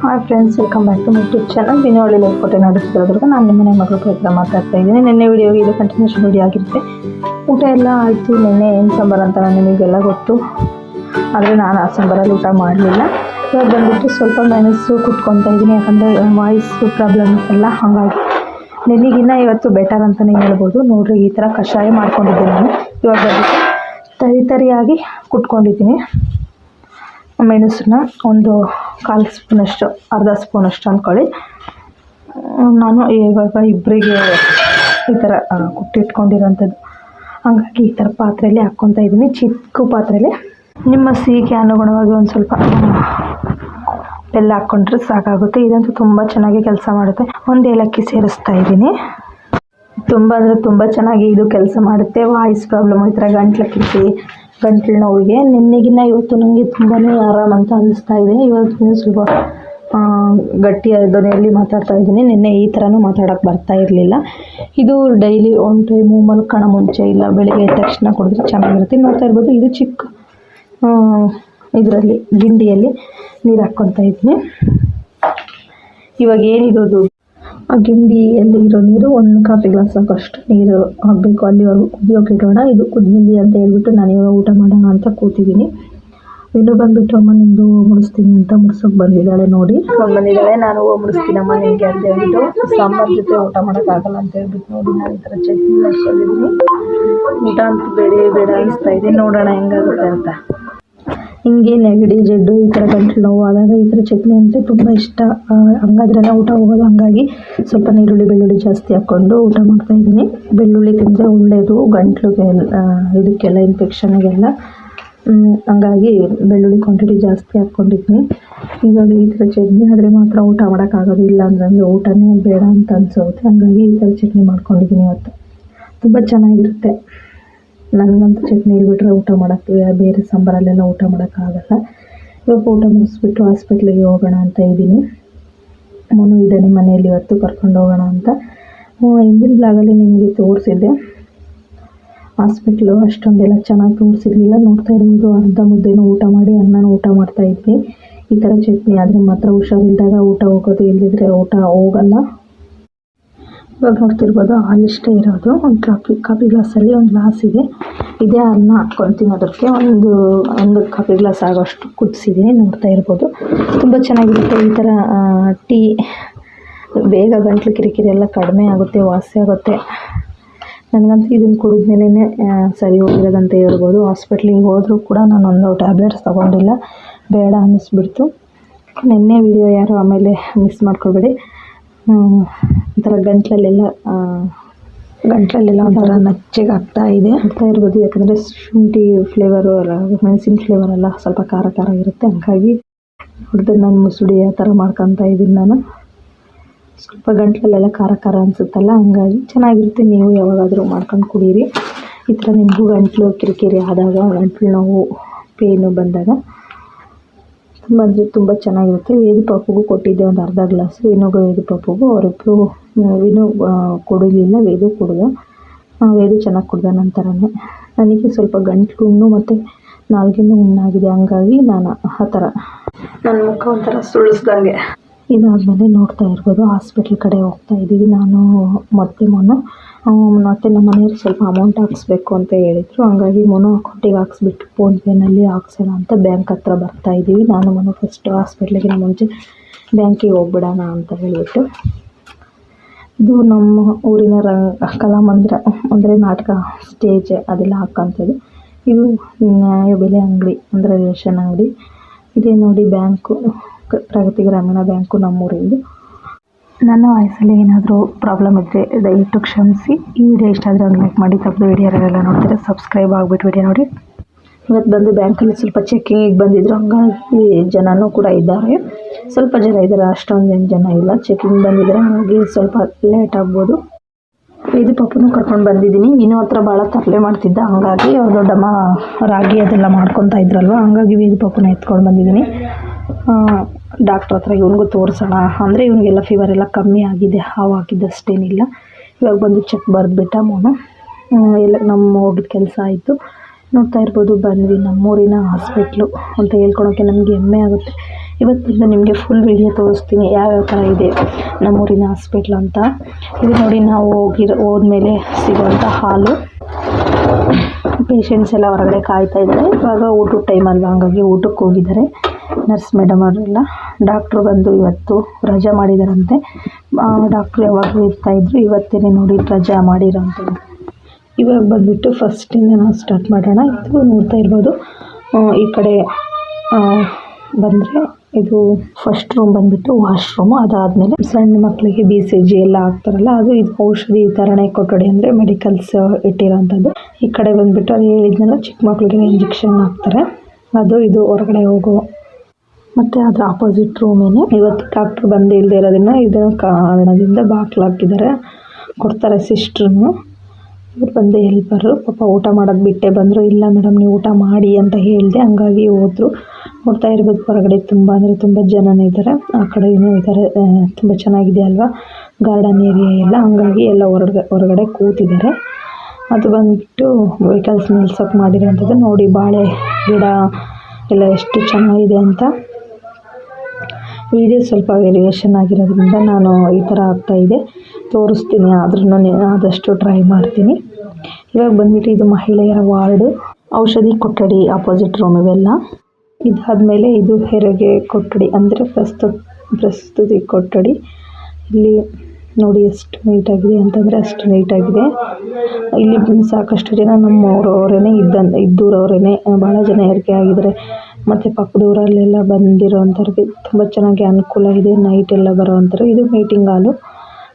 Hi friends welcome back to YouTube channel ದಿನವಳ್ಳಿ life ಕೊಟ್ಟೆ ನಡೆಸ್ತಿರೋದ್ರಿಂದ ನಾನು ನಿಮ್ಮನೆ ಮಗಳ ಪ್ರಯತ್ನ ಮಾತಾಡ್ತಾ ಇದ್ದೀನಿ. ನಿನ್ನೆ ವಿಡಿಯೋಗೆ ಇದು ಕಂಟಿನ್ಯೂಷನ್ ವೀಡಿಯೋ ಆಗಿರುತ್ತೆ. ಊಟ ಎಲ್ಲ ಆಯಿತು. ನಿನ್ನೆ ಏನು ಸಾಂಬಾರು ಅಂತ ನಾನು ನಿಮಗೆಲ್ಲ ಗೊತ್ತು. ಆದರೆ ನಾನು ಆ ಸಾಂಬಾರಲ್ಲಿ ಊಟ ಮಾಡಲಿಲ್ಲ. ಇವಾಗ ಬಂದುಬಿಟ್ಟು ಸ್ವಲ್ಪ ಮೈನಸ್ಸು ಕುಟ್ಕೊತಾ ಇದ್ದೀನಿ. ಯಾಕಂದರೆ ವಾಯ್ಸ್ ಪ್ರಾಬ್ಲಮ್ ಎಲ್ಲ ಹಾಗಾಗಿ. ನಿನಗಿನ್ನ ಇವತ್ತು ಬೆಟರ್ ಅಂತಲೇ ಹೇಳ್ಬೋದು. ನೋಡ್ರಿ, ಈ ಥರ ಕಷಾಯ ಮಾಡ್ಕೊಂಡಿದ್ದೆ ನಾನು. ಇವಾಗ ಬಂದುಬಿಟ್ಟು ತರಿ ತರಿಯಾಗಿ ಮೆಣಸನ್ನ ಒಂದು ಕಾಲು ಸ್ಪೂನಷ್ಟು, ಅರ್ಧ ಸ್ಪೂನಷ್ಟು ಅಂದ್ಕೊಳ್ಳಿ ನಾನು ಇವಾಗ ಇಬ್ಬರಿಗೆ ಈ ಥರ ಕುಟ್ಟಿಟ್ಕೊಂಡಿರೋಂಥದ್ದು. ಹಂಗಾಗಿ ಈ ಥರ ಪಾತ್ರೆಯಲ್ಲಿ ಹಾಕ್ಕೊತಾ ಇದ್ದೀನಿ, ಚಿಕ್ಕ ಪಾತ್ರೆಯಲ್ಲಿ. ನಿಮ್ಮ ಸಿಹಿಗೆ ಅನುಗುಣವಾಗಿ ಒಂದು ಸ್ವಲ್ಪ ಎಲ್ಲ ಹಾಕ್ಕೊಂಡ್ರೆ ಸಾಕಾಗುತ್ತೆ. ಇದಂತೂ ತುಂಬ ಚೆನ್ನಾಗಿ ಕೆಲಸ ಮಾಡುತ್ತೆ. ಒಂದು ಏಲಕ್ಕಿ ಸೇರಿಸ್ತಾ ಇದ್ದೀನಿ. ತುಂಬ ಅಂದರೆ ತುಂಬ ಚೆನ್ನಾಗಿ ಇದು ಕೆಲಸ ಮಾಡುತ್ತೆ. ವಾಯ್ಸ್ ಪ್ರಾಬ್ಲಮ್ ಈ ಥರ ಗಂಟ್ಲು ಕಿರಿಕಿರಿ ಗಂಟ್ಲು ನೋವಿಗೆ. ನಿನ್ನೆಗಿನ್ನ ಇವತ್ತು ನನಗೆ ತುಂಬಾ ಆರಾಮ ಅಂತ ಅನ್ನಿಸ್ತಾ ಇದೆ. ಇವತ್ತು ಸ್ವಲ್ಪ ಗಟ್ಟಿ ಧ್ವನಿಯಲ್ಲಿ ಮಾತಾಡ್ತಾ ಇದ್ದೀನಿ. ನಿನ್ನೆ ಈ ಥರನೂ ಮಾತಾಡೋಕ್ಕೆ ಬರ್ತಾ ಇರಲಿಲ್ಲ. ಇದು ಡೈಲಿ ಒನ್ ಟೈಮು ಮಲ್ಕೋಣ ಮುಂಚೆ ಇಲ್ಲ, ಬೆಳಿಗ್ಗೆ ತಕ್ಷಣ ಕುಡಿದ್ರೆ ಚೆನ್ನಾಗಿರುತ್ತೆ. ನೋಡ್ತಾ ಇರ್ಬೋದು, ಇದು ಚಿಕ್ಕ ಇದರಲ್ಲಿ, ಗಿಂಡಿಯಲ್ಲಿ ನೀರು ಹಾಕ್ಕೊತಾ ಇದ್ದೀನಿ. ಇವಾಗ ಏನಿರೋದು? ಆ ಗಿಂಡಿಯಲ್ಲಿ ಇರೋ ನೀರು ಒಂದು ಕಾಫಿ ಗ್ಲಾಸ್ ಸಾಕಷ್ಟು ನೀರು ಹಾಕಬೇಕು. ಅಲ್ಲಿವರೆಗೂ ಕುದಿಯೋಕೆ ಇಡೋಣ. ಇದು ಕುದಿಲಿ ಅಂತ ಹೇಳ್ಬಿಟ್ಟು ನಾನು ಇವಾಗ ಊಟ ಮಾಡೋಣ ಅಂತ ಕೂತಿದ್ದೀನಿ. ಇನ್ನು ಬಂದ್ಬಿಟ್ಟು ಅಮ್ಮ ನಿಮ್ಮದು ಮುಡಿಸ್ತೀನಿ ಅಂತ ಮುಡ್ಸೋಕೆ ಬಂದಿದ್ದಾಳೆ ನೋಡಿ. ಬಂದಿದ್ದಾಳೆ ನಾನು ಹೋಗಿ ಮುಡಿಸ್ತೀನಮ್ಮ ನಿಮಗೆ ಅಂತ ಹೇಳ್ಬಿಟ್ಟು ಸಾಂಬಾರ್ ಜೊತೆ ಊಟ ಮಾಡೋಕ್ಕಾಗಲ್ಲ ಅಂತ ಹೇಳ್ಬಿಟ್ಟು ನೋಡಿ, ನಾನು ಈ ಥರ ಚಟ್ನಿ ಮಾಡ್ಕೊಂಡಿದ್ದೀನಿ. ಊಟ ಅಂತ ಬೇಡ ಬೇಡ ಅನಿಸ್ತಾ ಇದೆ. ನೋಡೋಣ ಹೆಂಗಾಗುತ್ತೆ ಅಂತ. ಹಿಂಗೆ ನೆಗಡಿ, ಜಡ್ಡು ಈ ಥರ ಗಂಟಲು ನೋವು ಆದಾಗ ಈ ಥರ ಚಟ್ನಿ ಅಂದರೆ ತುಂಬ ಇಷ್ಟ. ಹಂಗಾದ್ರೆ ಊಟ ಹೋಗೋದು ಹಂಗಾಗಿ ಸ್ವಲ್ಪ ನೀರುಳ್ಳಿ ಬೆಳ್ಳುಳ್ಳಿ ಜಾಸ್ತಿ ಹಾಕ್ಕೊಂಡು ಊಟ ಮಾಡ್ತಾ ಇದ್ದೀನಿ. ಬೆಳ್ಳುಳ್ಳಿ ತಿಂದರೆ ಒಳ್ಳೆಯದು ಗಂಟ್ಲಿಗೆ ಇದಕ್ಕೆಲ್ಲ ಇನ್ಫೆಕ್ಷನ್ಗೆಲ್ಲ ಹಂಗಾಗಿ ಬೆಳ್ಳುಳ್ಳಿ ಕ್ವಾಂಟಿಟಿ ಜಾಸ್ತಿ ಹಾಕ್ಕೊಂಡಿದ್ದೀನಿ. ಇವಾಗ ಈ ಥರ ಚಟ್ನಿ ಆದರೆ ಮಾತ್ರ ಊಟ ಮಾಡೋಕ್ಕಾಗೋದು ಇಲ್ಲ ಅಂತಂದರೆ ಊಟನೇ ಬೇಡ ಅಂತ ಅನ್ಸೋಗುತ್ತೆ ಹಂಗಾಗಿ ಈ ಥರ ಚಟ್ನಿ ಮಾಡ್ಕೊಂಡಿದ್ದೀನಿ ಇವತ್ತು. ತುಂಬ ಚೆನ್ನಾಗಿರುತ್ತೆ. ನನಗಂತೂ ಚಟ್ನಿ ಇಲ್ಬಿಟ್ರೆ ಊಟ ಮಾಡೋಕ್ಕೆ ಬೇರೆ ಸಾಂಬಾರಲ್ಲೆಲ್ಲ ಊಟ ಮಾಡೋಕ್ಕಾಗಲ್ಲ. ಇವಾಗ ಊಟ ಮುಗಿಸ್ಬಿಟ್ಟು ಹಾಸ್ಪಿಟ್ಲಿಗೆ ಹೋಗೋಣ ಅಂತ ಇದ್ದೀನಿ. ಮನು ಇದ್ದಾನೆ ಮನೆಯಲ್ಲಿ, ಇವತ್ತು ಕರ್ಕೊಂಡು ಹೋಗೋಣ ಅಂತ. ಹಿಂದಿನ ಬ್ಲಾಗಲ್ಲಿ ನಿಮಗೆ ತೋರಿಸಿದ್ದೆ. ಹಾಸ್ಪಿಟ್ಲು ಅಷ್ಟೊಂದೆಲ್ಲ ಚೆನ್ನಾಗಿ ತೋರಿಸಿರಲಿಲ್ಲ. ನೋಡ್ತಾ ಇರ್ಬೋದು, ಅರ್ಧ ಮುದ್ದೆನೂ ಊಟ ಮಾಡಿ, ಅನ್ನನೂ ಊಟ ಮಾಡ್ತಾ ಇದ್ವಿ. ಈ ಥರ ಚಟ್ನಿ ಆದರೆ ಮಾತ್ರ ಹುಷಾರಿಲ್ದಾಗ ಊಟ ಹೋಗೋದು ಇಲ್ಲದಿದ್ರೆ ಊಟ ಹೋಗಲ್ಲ. ಇವಾಗ ನೋಡ್ತಿರ್ಬೋದು ಹಾಲಿಷ್ಟೇ ಇರೋದು. ಒಂದು ಕಾಫಿ ಕಾಫಿ ಗ್ಲಾಸಲ್ಲಿ ಒಂದು ಗ್ಲಾಸ್ ಇದೆ. ಇದೇ ಅನ್ನ ಹಾಕ್ಕೊಳ್ತೀನಿ ಅದಕ್ಕೆ. ಒಂದು ಒಂದು ಕಾಫಿ ಗ್ಲಾಸ್ ಆಗೋಷ್ಟು ಕುದಿಸಿದ್ದೀನಿ, ನೋಡ್ತಾ ಇರ್ಬೋದು. ತುಂಬ ಚೆನ್ನಾಗಿರುತ್ತೆ ಈ ಥರ ಟೀ. ಬೇಗ ಗಂಟ್ಲು ಕಿರಿಕಿರಿ ಎಲ್ಲ ಕಡಿಮೆ ಆಗುತ್ತೆ, ವಾಸಿ ಆಗುತ್ತೆ. ನನಗಂತೂ ಇದನ್ನು ಕುಡಿದ್ಮೇಲೆ ಸರಿ ಹೋಗಿರೋದಂತ ಹೇಳ್ಬೋದು. ಹಾಸ್ಪಿಟ್ಲಿಗೆ ಹೋದರೂ ಕೂಡ ನಾನು ಒಂದು ಟ್ಯಾಬ್ಲೆಟ್ಸ್ ತೊಗೊಂಡಿಲ್ಲ. ಬೇಡ ಅನ್ನಿಸ್ಬಿಡ್ತು. ನಿನ್ನೆ ವಿಡಿಯೋ ಯಾರು ಆಮೇಲೆ ಮಿಸ್ ಮಾಡ್ಕೊಬೇಡಿ ಒಂಥರ ಗಂಟ್ಲಲ್ಲೆಲ್ಲ ಗಂಟ್ಲಲ್ಲೆಲ್ಲ ಒಂಥರ ನಚ್ಚಿಗೆ ಆಗ್ತಾ ಇದೆ. ಆಗ್ತಾ ಇರ್ಬೋದು. ಯಾಕಂದರೆ ಶುಂಠಿ ಫ್ಲೇವರು ಅಲ್ಲ ಮೆಣಸಿನ ಫ್ಲೇವರ್ ಎಲ್ಲ ಸ್ವಲ್ಪ ಖಾರ ಖಾರ ಇರುತ್ತೆ. ಹಾಗಾಗಿ ಹೊಡೆದು ನಾನು ಮುಸುಡಿ ಆ ಥರ ಮಾಡ್ಕೊತಾ ಇದ್ದೀನಿ ನಾನು. ಸ್ವಲ್ಪ ಗಂಟ್ಲಲ್ಲೆಲ್ಲ ಖಾರ ಖಾರ ಅನಿಸುತ್ತಲ್ಲ ಹಂಗಾಗಿ ಚೆನ್ನಾಗಿರುತ್ತೆ. ನೀವು ಯಾವಾಗಾದರೂ ಮಾಡ್ಕೊಂಡು ಕುಡೀರಿ. ಈ ಥರ ನಿಮಗೂ ಗಂಟ್ಲು ಕಿರಿಕಿರಿ ಆದಾಗ ಗಂಟ್ಲು ನೋವು ಪೇನು ಬಂದಾಗ ಅಂದರೆ ತುಂಬ ಚೆನ್ನಾಗಿರುತ್ತೆ. ವೇದು ಪಾಪುಗೂ ಕೊಟ್ಟಿದ್ದೆ ಒಂದು ಅರ್ಧ ಗ್ಲಾಸು. ವಿನೋಗ ವೇದು ಪಾಪುಗೂ ಅವರಿಬ್ಬರು ವಿನು ಕೊಡಲಿಲ್ಲ ವೇದು ಕುಡ್ದ. ವೇದು ಚೆನ್ನಾಗಿ ಕುಡ್ದ ನಂತರನೇ. ನನಗೆ ಸ್ವಲ್ಪ ಗಂಟ್ಲು ಹುಣ್ಣು ಮತ್ತು ನಾಲ್ಗಿನ ಹುಣ್ಣಾಗಿದೆ ಹಂಗಾಗಿ ನಾನು ಆ ಥರ. ನನ್ನ ಮುಖ ಒಂಥರ ಸುಳಿಸ್ದಂಗೆ. ಇದಾದಮೇಲೆ ನೋಡ್ತಾ ಇರ್ಬೋದು. ಹಾಸ್ಪಿಟ್ಲ್ ಕಡೆ ಹೋಗ್ತಾ ಇದ್ದೀವಿ. ನಾನು ಮತ್ತೆ ಮೊನು ಆ, ಮತ್ತೆ ನಮ್ಮ ಮನೆಯವ್ರು ಸ್ವಲ್ಪ ಅಮೌಂಟ್ ಹಾಕ್ಸ್ಬೇಕು ಅಂತ ಹೇಳಿದರು. ಹಂಗಾಗಿ ಮೊನು ಅಕೌಂಟಿಗೆ ಹಾಕ್ಸ್ಬಿಟ್ಟು ಫೋನ್ಪೇನಲ್ಲಿ ಹಾಕ್ಸೋಣ ಅಂತ ಬ್ಯಾಂಕ್ ಹತ್ರ ಬರ್ತಾ ಇದ್ದೀವಿ ನಾನು ಮೊನು ಫಸ್ಟ್ ಹಾಸ್ಪಿಟ್ಲಿಗಿನ ಮುಂಚೆ ಬ್ಯಾಂಕಿಗೆ ಹೋಗ್ಬಿಡೋಣ ಅಂತ ಹೇಳಿಬಿಟ್ಟು. ಇದು ನಮ್ಮ ಊರಿನ ರಂಗ ಕಲಾಮಂದಿರ, ಅಂದರೆ ನಾಟಕ ಸ್ಟೇಜ್ ಅದೆಲ್ಲ ಹಾಕೋಂಥದ್ದು ಇದು ನ್ಯಾಯಬೆಲೆ ಅಂಗಡಿ, ಅಂದರೆ ರೇಷನ್ ಅಂಗಡಿ. ಇದೇ ನೋಡಿ ಬ್ಯಾಂಕು, ಪ್ರಗತಿ ಗ್ರಾಮೀಣ ಬ್ಯಾಂಕು ನಮ್ಮೂರಿಂದು ನನ್ನ ವಾಯ್ಸಲ್ಲಿ ಏನಾದರೂ ಪ್ರಾಬ್ಲಮ್ ಇದ್ದರೆ ದಯವಿಟ್ಟು ಕ್ಷಮಿಸಿ. ಈ ವಿಡಿಯೋ ಇಷ್ಟ ಆದರೆ ಒಂದು ಲೈಕ್ ಮಾಡಿ, ತಪ್ಪದು ವಿಡಿಯೋ ಯಾರೆಲ್ಲ ನೋಡ್ತಾರೆ ಸಬ್ಸ್ಕ್ರೈಬ್ ಆಗಿಬಿಟ್ಟು ವಿಡಿಯೋ ನೋಡಿ. ಇವತ್ತು ಬಂದು ಬ್ಯಾಂಕಲ್ಲಿ ಸ್ವಲ್ಪ ಚೆಕ್ಕಿಂಗಿಗೆ ಬಂದಿದ್ರು. ಹಂಗಾಗಿ ಜನನೂ ಕೂಡ ಇದ್ದಾರೆ. ಸ್ವಲ್ಪ ಜನ ಇದ್ದಾರೆ, ಅಷ್ಟೊಂದೇನು ಜನ ಇಲ್ಲ. ಚೆಕಿಂಗ್ ಬಂದಿದ್ದಾರೆ ಹಾಗಾಗಿ ಸ್ವಲ್ಪ ಲೇಟ್ ಆಗ್ಬೋದು. ಇದು ಪಪ್ಪನೂ ಕರ್ಕೊಂಡು ಬಂದಿದ್ದೀನಿ. ವಿನು ಹತ್ರ ಭಾಳ ತರಲೆ ಮಾಡ್ತಿದ್ದ. ಹಂಗಾಗಿ ಅವ್ರ ದೊಡ್ಡಮ್ಮ ರಾಗಿ ಅದೆಲ್ಲ ಮಾಡ್ಕೊತಾ ಇದ್ರಲ್ವ? ಹಂಗಾಗಿ ವೇದು ಪಪ್ಪನ ಎತ್ಕೊಂಡು ಬಂದಿದ್ದೀನಿ. ಡಾಕ್ಟ್ರ್ ಹತ್ರ ಇವನಿಗೂ ತೋರಿಸೋಣ. ಅಂದರೆ ಇವನಿಗೆಲ್ಲ ಫೀವರ್ ಎಲ್ಲ ಕಮ್ಮಿ ಆಗಿದೆ, ಹಾವು ಹಾಕಿದ್ದಷ್ಟೇನಿಲ್ಲ ಇವಾಗ ಬಂದು ಚೆಕ್ ಬರೆದ್ಬಿಟ್ಟ ಮೋನು ಎಲ್ಲ ನಮ್ಮ ಹೋಗಿದ್ದ ಕೆಲಸ ಆಯಿತು. ನೋಡ್ತಾ ಇರ್ಬೋದು ಬಂದ್ವಿ ನಮ್ಮೂರಿನ ಹಾಸ್ಪಿಟ್ಲು ಅಂತ ಹೇಳ್ಕೊಳೋಕ್ಕೆ ನಮಗೆ ಹೆಮ್ಮೆ ಆಗುತ್ತೆ. ಇವತ್ತಿಂದ ನಿಮಗೆ ಫುಲ್ ವಿಡಿಯೋ ತೋರಿಸ್ತೀನಿ, ಯಾವ್ಯಾವ ಥರ ಇದೆ ನಮ್ಮೂರಿನ ಹಾಸ್ಪಿಟ್ಲ್ ಅಂತ. ಇದು ನೋಡಿ ನಾವು ಹೋಗಿರೋ, ಹೋದ್ಮೇಲೆ ಸಿಗುವಂಥ ಹಾಲು. ಪೇಷಂಟ್ಸ್ ಎಲ್ಲ ಹೊರಗಡೆ ಕಾಯ್ತಾ ಇದ್ದಾರೆ. ಇವಾಗ ಊಟದ ಟೈಮ್ ಅಲ್ವಾ, ಹಂಗಾಗಿ ಊಟಕ್ಕೆ ಹೋಗಿದ್ದಾರೆ. ನರ್ಸ್ ಮೇಡಮ್ ಅವರೆಲ್ಲ ಡಾಕ್ಟ್ರು ಬಂದು ಇವತ್ತು ರಜಾ ಮಾಡಿದಾರಂತೆ. ಡಾಕ್ಟ್ರು ಯಾವಾಗಲೂ ಇರ್ತಾಯಿದ್ರು ಇವತ್ತೇನೆ ನೋಡಿ ರಜಾ ಮಾಡಿರೋಂಥದ್ದು ಇವಾಗ ಬಂದುಬಿಟ್ಟು ಫಸ್ಟಿಂದ ನಾವು ಸ್ಟಾರ್ಟ್ ಮಾಡೋಣ. ಇದು ನೋಡ್ತಾ ಇರ್ಬೋದು. ಈ ಕಡೆ ಬಂದರೆ ಇದು ಫಸ್ಟ್ ರೂಮ್ ಬಂದುಬಿಟ್ಟು ವಾಶ್ರೂಮು ಅದಾದಮೇಲೆ ಸಣ್ಣ ಮಕ್ಕಳಿಗೆ ಬಿ ಸಿ ಜಿ ಎಲ್ಲ ಹಾಕ್ತಾರಲ್ಲ, ಅದು ಇದು ಔಷಧಿ ವಿತರಣೆ ಕೊಠಡಿ ಅಂದರೆ ಮೆಡಿಕಲ್ಸ್ ಇಟ್ಟಿರೋಂಥದ್ದು. ಈ ಕಡೆ ಬಂದುಬಿಟ್ಟು ಅದು ಹೇಳಿದ್ನಲ್ಲ, ಚಿಕ್ಕ ಮಕ್ಕಳಿಗೆ ಇಂಜೆಕ್ಷನ್ ಹಾಕ್ತಾರೆ. ಅದು ಇದು ಹೊರಗಡೆ ಹೋಗೋ ಮತ್ತು ಅದರ ಆಪೋಸಿಟ್ ರೂಮೇನೆ ಇವತ್ತು ಡಾಕ್ಟ್ರು ಬಂದು ಇಲ್ಲದೆ ಇರೋದನ್ನ ಇದರ ಕಾರಣದಿಂದ ಬಾಕ್ಲು ಹಾಕಿದ್ದಾರೆ. ಕೊಡ್ತಾರೆ ಸಿಸ್ಟ್ರನ್ನು ಇವ್ರು ಬಂದು ಹೆಲ್ಪರು ಪಾಪ ಊಟ ಮಾಡೋದು ಬಿಟ್ಟೆ ಬಂದರು. ಇಲ್ಲ ಮೇಡಮ್ ನೀವು ಊಟ ಮಾಡಿ ಅಂತ ಹೇಳಿದೆ. ಹಂಗಾಗಿ ಹೋದರು. ನೋಡ್ತಾ ಇರ್ಬೋದು ಹೊರಗಡೆ ತುಂಬ, ಅಂದರೆ ತುಂಬ ಜನನೇ ಇದ್ದಾರೆ. ಆ ಕಡೆ ಏನೋ ಇದ್ದಾರೆ. ತುಂಬ ಚೆನ್ನಾಗಿದೆ ಅಲ್ವಾ? ಗಾರ್ಡನ್ ಏರಿಯಾ ಎಲ್ಲ. ಹಂಗಾಗಿ ಎಲ್ಲ ಹೊರಗಡೆ ಹೊರಗಡೆ ಕೂತಿದ್ದಾರೆ. ಅದು ಬಂದುಬಿಟ್ಟು ವೆಹಿಕಲ್ಸ್ ನಿಲ್ಸೋಕೆ ಮಾಡಿರೋಂಥದ್ದು ನೋಡಿ ಬಾಳೆ ಗಿಡ ಎಲ್ಲ ಎಷ್ಟು ಚೆನ್ನಾಗಿದೆ ಅಂತ. ವಿಡಿಯೋ ಸ್ವಲ್ಪ ವೇರಿಯೇಷನ್ ಆಗಿರೋದ್ರಿಂದ ನಾನು ಈ ಥರ ಆಗ್ತಾಯಿದೆ ತೋರಿಸ್ತೀನಿ ಆದ್ರೂ ಆದಷ್ಟು ಟ್ರೈ ಮಾಡ್ತೀನಿ. ಇವಾಗ ಬಂದ್ಬಿಟ್ಟು ಇದು ಮಹಿಳೆಯರ ವಾರ್ಡು. ಔಷಧಿ ಕೊಠಡಿ ಆಪೋಸಿಟ್ ರೂಮ್ ಇವೆಲ್ಲ. ಇದಾದಮೇಲೆ ಇದು ಹೆರಿಗೆ ಕೊಠಡಿ ಅಂದರೆ ಪ್ರಸ್ತು, ಪ್ರಸ್ತುತಿ ಕೊಠಡಿ. ಇಲ್ಲಿ ನೋಡಿ ಎಷ್ಟು ನೀಟಾಗಿದೆ ಅಂತಂದರೆ ಅಷ್ಟು ನೀಟಾಗಿದೆ ಇಲ್ಲಿ ಸಾಕಷ್ಟು ಜನ ನಮ್ಮೂರವರೇ ಇದ್ದ ಇದ್ದೂರವರೇ ಭಾಳ ಜನ ಹೆರಿಗೆ ಆಗಿದ್ದಾರೆ. ಮತ್ತು ಪಕ್ಕದೂರಲ್ಲೆಲ್ಲ ಬಂದಿರೋವಂಥವ್ರಿಗೆ ತುಂಬ ಚೆನ್ನಾಗಿ ಅನುಕೂಲ ಇದೆ. ನೈಟ್ ಎಲ್ಲ ಬರೋವಂಥವ್ರು ಇದು ಮೀಟಿಂಗ್ ಹಾಲು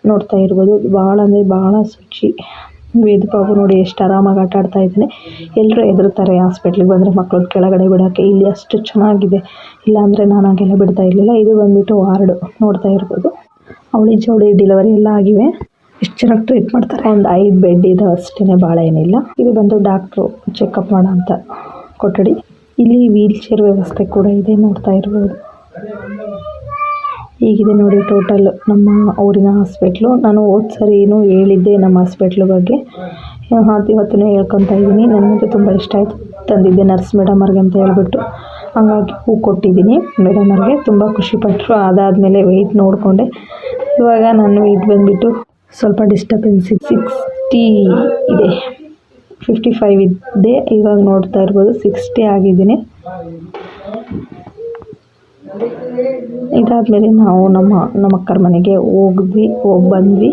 ನೋಡ್ತಾ ಇರ್ಬೋದು. ಭಾಳ ಅಂದರೆ ಭಾಳ ಶುಚಿ. ವೇದ ಬಾಬು ನೋಡಿ ಎಷ್ಟು ಆರಾಮಾಗಿ ಆಟ ಆಡ್ತಾ ಇದ್ದಾನೆ. ಎಲ್ಲರೂ ಹೆದರ್ತಾರೆ ಹಾಸ್ಪಿಟ್ಲಿಗೆ ಬಂದರೆ ಮಕ್ಕಳು ಕೆಳಗಡೆ ಬಿಡೋಕ್ಕೆ. ಇಲ್ಲಿ ಅಷ್ಟು ಚೆನ್ನಾಗಿದೆ. ಇಲ್ಲಾಂದರೆ ನಾನು ಹಾಗೆಲ್ಲ ಬಿಡ್ತಾ ಇರಲಿಲ್ಲ. ಇದು ಬಂದ್ಬಿಟ್ಟು ವಾರ್ಡು ನೋಡ್ತಾ ಇರ್ಬೋದು. ಅವಳಿ ಜೋಡಿ ಡೆಲಿವರಿ ಎಲ್ಲ ಆಗಿವೆ. ಎಷ್ಟು ಚೆನ್ನಾಗಿ ಟ್ರೀಟ್ ಮಾಡ್ತಾರೆ. ಒಂದು ಐದು ಬೆಡ್ ಇದೆ ಅಷ್ಟೇ ಭಾಳ ಏನಿಲ್ಲ. ಇದು ಬಂದು ಡಾಕ್ಟ್ರು ಚೆಕಪ್ ಮಾಡೋ ಅಂತ ಕೊಠಡಿ. ಇಲ್ಲಿ ವೀಲ್ ಚೇರ್ ವ್ಯವಸ್ಥೆ ಕೂಡ ಇದೆ ನೋಡ್ತಾ ಇರ್ಬೋದು. ಹೀಗಿದೆ ನೋಡಿ ಟೋಟಲ್ ನಮ್ಮ ಊರಿನ ಹಾಸ್ಪಿಟ್ಲು ನಾನು ಹೋದ ಏನು ಹೇಳಿದ್ದೆ ನಮ್ಮ ಹಾಸ್ಪಿಟ್ಲ್ ಬಗ್ಗೆ. ಇವತ್ತೂ ಹೇಳ್ಕೊತಾ ಇದ್ದೀನಿ. ನನಗಂತೂ ತುಂಬ ಇಷ್ಟ ಆಯಿತು ತಂದಿದ್ದೆ ನರ್ಸ್ ಮೇಡಮ್ ಅವ್ರಿಗೆ ಅಂತ ಹೇಳ್ಬಿಟ್ಟು. ಹಂಗಾಗಿ ಹೂ ಕೊಟ್ಟಿದ್ದೀನಿ ಮೇಡಮ್ ಅವ್ರಿಗೆ. ತುಂಬ ಖುಷಿಪಟ್ಟರು ಅದಾದಮೇಲೆ ವೆಯ್ಟ್ ನೋಡಿಕೊಂಡೆ. ಇವಾಗ ನಾನು ವೆಯ್ಟ್ ಬಂದುಬಿಟ್ಟು ಸ್ವಲ್ಪ ಡಿಸ್ಟರ್ಬೆನ್ಸ್ ಇದೆ ಸಿಕ್ಸ್ಟಿ ಇದೆ. ಫಿಫ್ಟಿ ಫೈವ್ ಇದ್ದೆ. ಇವಾಗ ನೋಡ್ತಾ ಇರ್ಬೋದು ಸಿಕ್ಸ್ಟಿ ಆಗಿದ್ದೀನಿ. ಇದಾದಮೇಲೆ ನಾವು ನಮ್ಮ ನಮ್ಮ ಅಕ್ಕರ ಮನೆಗೆ ಹೋಗಿದ್ವಿ, ಹೋಗಿ ಬಂದ್ವಿ.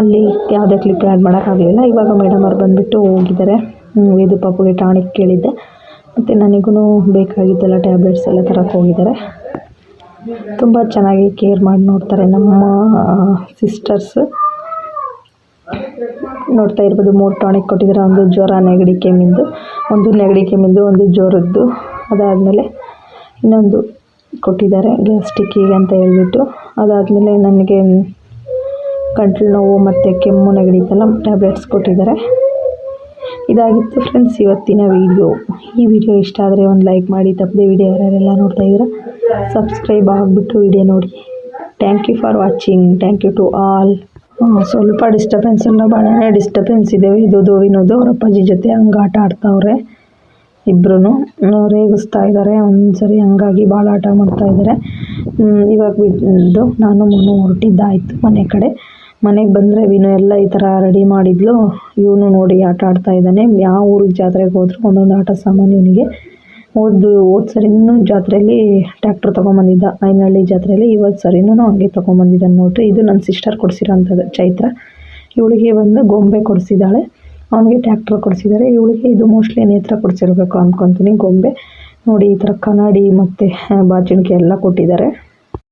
ಅಲ್ಲಿ ಯಾವುದೇ ಕ್ಲಿಪ್ ಆ್ಯಡ್ ಮಾಡೋಕ್ಕಾಗಲಿಲ್ಲ ಇವಾಗ ಮೇಡಮ್ ಅವ್ರು ಬಂದುಬಿಟ್ಟು ಹೋಗಿದ್ದಾರೆ. ಇದು ಪಾಪುಗೆ ಟಾನಿಕ್ ಕೇಳಿದ್ದೆ. ಮತ್ತು ನನಗೂ ಬೇಕಾಗಿದ್ದೆಲ್ಲ ಟ್ಯಾಬ್ಲೆಟ್ಸ್ ಎಲ್ಲ ತರಕ್ಕೆ ಹೋಗಿದ್ದಾರೆ. ತುಂಬ ಚೆನ್ನಾಗಿ ಕೇರ್ ಮಾಡಿ ನೋಡ್ತಾರೆ ನಮ್ಮ ಸಿಸ್ಟರ್ಸ್ ನೋಡ್ತಾ ಇರ್ಬೋದು. ಮೂರು ಟಾನಿಕ್ ಕೊಟ್ಟಿದ್ದಾರೆ. ಒಂದು ಜ್ವರ, ನೆಗಡಿ, ಕೆಮ್ಮಿಂದು. ಒಂದು ನೆಗಡಿ, ಕೆಮ್ಮಿಂದು, ಒಂದು ಜ್ವರದ್ದು. ಅದಾದಮೇಲೆ ಇನ್ನೊಂದು ಕೊಟ್ಟಿದ್ದಾರೆ. ಗ್ಯಾಸ್ಟಿಕ್ಕಿಗೆ ಅಂತ ಹೇಳ್ಬಿಟ್ಟು. ಅದಾದಮೇಲೆ ನನಗೆ ಗಂಟ್ಲು ನೋವು ಮತ್ತು ಕೆಮ್ಮು, ನೆಗಡಿ ಇದೆಲ್ಲ ಟ್ಯಾಬ್ಲೆಟ್ಸ್ ಕೊಟ್ಟಿದ್ದಾರೆ. ಇದಾಗಿತ್ತು ಫ್ರೆಂಡ್ಸ್ ಇವತ್ತಿನ ವಿಡಿಯೋ ಈ ವಿಡಿಯೋ ಇಷ್ಟ ಆದರೆ ಒಂದು ಲೈಕ್ ಮಾಡಿ. ತಪ್ಪದೆ ವಿಡಿಯೋ ಯಾರ್ಯಾರೆಲ್ಲ ನೋಡ್ತಾ ಇದ್ದೀರಾ ಸಬ್ಸ್ಕ್ರೈಬ್ ಆಗಿಬಿಟ್ಟು ವಿಡಿಯೋ ನೋಡಿ. Thank you for watching thank you to all ಸ್ವಲ್ಪ ಡಿಸ್ಟರ್ಬೆನ್ಸ್ ಎಲ್ಲ ಭಾಳನೇ ಡಿಸ್ಟರ್ಬೆನ್ಸ್ ಇದೆ. ಇದು ವಿನೋದು ಅವ್ರ ಅಪ್ಪಾಜಿ ಜೊತೆ ಹಂಗೆ ಆಟ ಆಡ್ತಾವ್ರೆ ಇಬ್ಬರೂ ರೇಗಿಸ್ತಾ ಇದ್ದಾರೆ ಒಂದ್ಸರಿ ಹಂಗಾಗಿ ಭಾಳ ಆಟ ಮಾಡ್ತಾ ಇದ್ದಾರೆ ಇವಾಗ ಬಿದ್ದು ನಾನು ಮನು ಹೊರಟಿದ್ದಾಯ್ತು ಮನೆ ಕಡೆ. ಮನೆಗೆ ಬಂದರೆ ವಿನು ಎಲ್ಲ ಈ ಥರ ರೆಡಿ ಮಾಡಿದ್ಲು. ಇವನು ನೋಡಿ ಆಟ ಆಡ್ತಾ ಇದ್ದಾನೆ. ಯಾವ ಊರಿಗೆ ಜಾತ್ರೆಗೆ ಹೋದ್ರು ಒಂದೊಂದು ಆಟ ಸಾಮಾನು ಇವನಿಗೆ. ಹೋದ್ದು ಹೋದ ಸರಿನೂ ಜಾತ್ರೆಯಲ್ಲಿ ಟ್ಯಾಕ್ಟ್ರ್ ತೊಗೊಂಬಂದಿದ್ದ. ಐನಹಳ್ಳಿ ಜಾತ್ರೆಯಲ್ಲಿ ಇವತ್ತು ಸರಿನೂ ಹಂಗೆ ತೊಗೊಂಬಂದಿದ್ದಾನೆ ನೋಡ್ರಿ. ಇದು ನನ್ನ ಸಿಸ್ಟರ್ ಕೊಡಿಸಿರೋಂಥದ್ದು, ಚೈತ್ರ. ಇವಳಿಗೆ ಬಂದು ಗೊಂಬೆ ಕೊಡಿಸಿದ್ದಾಳೆ. ಅವನಿಗೆ ಟ್ಯಾಕ್ಟ್ರ್ ಕೊಡಿಸಿದ್ದಾರೆ. ಇವಳಿಗೆ ಇದು ಮೋಸ್ಟ್ಲಿ ನೇತ್ರ ಕೊಡಿಸಿರ್ಬೇಕು ಅಂದ್ಕೊತೀನಿ ಗೊಂಬೆ. ನೋಡಿ ಈ ಥರ ಕನ್ನಡಿ ಮತ್ತು ಬಾಚಣಿಗೆ ಎಲ್ಲ ಕೊಟ್ಟಿದ್ದಾರೆ.